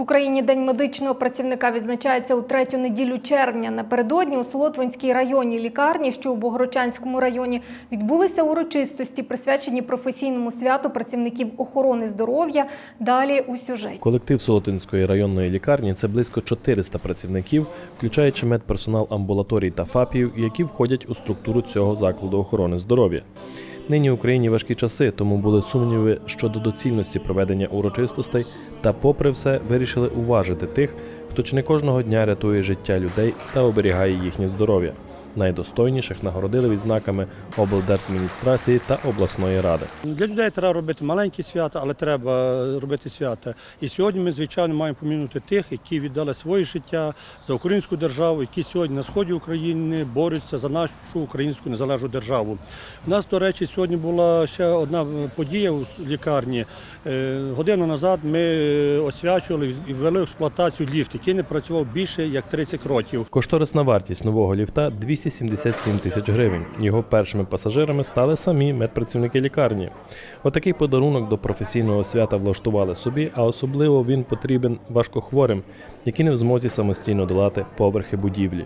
В Україні День медичного працівника відзначається у третю неділю червня. Напередодні у Солотвинській районній лікарні, що у Богородчанському районі, відбулися урочистості, присвячені професійному святу працівників охорони здоров'я. Далі у сюжеті. Колектив Солотинської районної лікарні це близько 400 працівників, включаючи медперсонал амбулаторій та ФАПів, які входять у структуру цього закладу охорони здоров'я. Нині в Україні важкі часи, тому були сумніви щодо доцільності проведення урочистостей, та, попри все, вирішили уважити тих, хто чи не кожного дня рятує життя людей та оберігає їхнє здоров'я. Найдостойніших нагородили відзнаками облдержадміністрації та обласної ради. Для людей треба робити маленькі свята, але треба робити свята. І сьогодні ми, звичайно, маємо помінути тих, які віддали своє життя за українську державу, які сьогодні на сході України борються за нашу українську незалежну державу. У нас, до речі, сьогодні була ще одна подія у лікарні. Е, Годину назад ми е, освячували і ввели в експлуатацію ліфт, який не працював більше як 30 років. Кошторисна вартість нового ліфта 277 тисяч гривень. Його першими пасажирами стали самі медпрацівники лікарні. Отакий подарунок до професійного свята влаштували собі, а особливо він потрібен важкохворим, які не в змозі самостійно долати поверхи будівлі.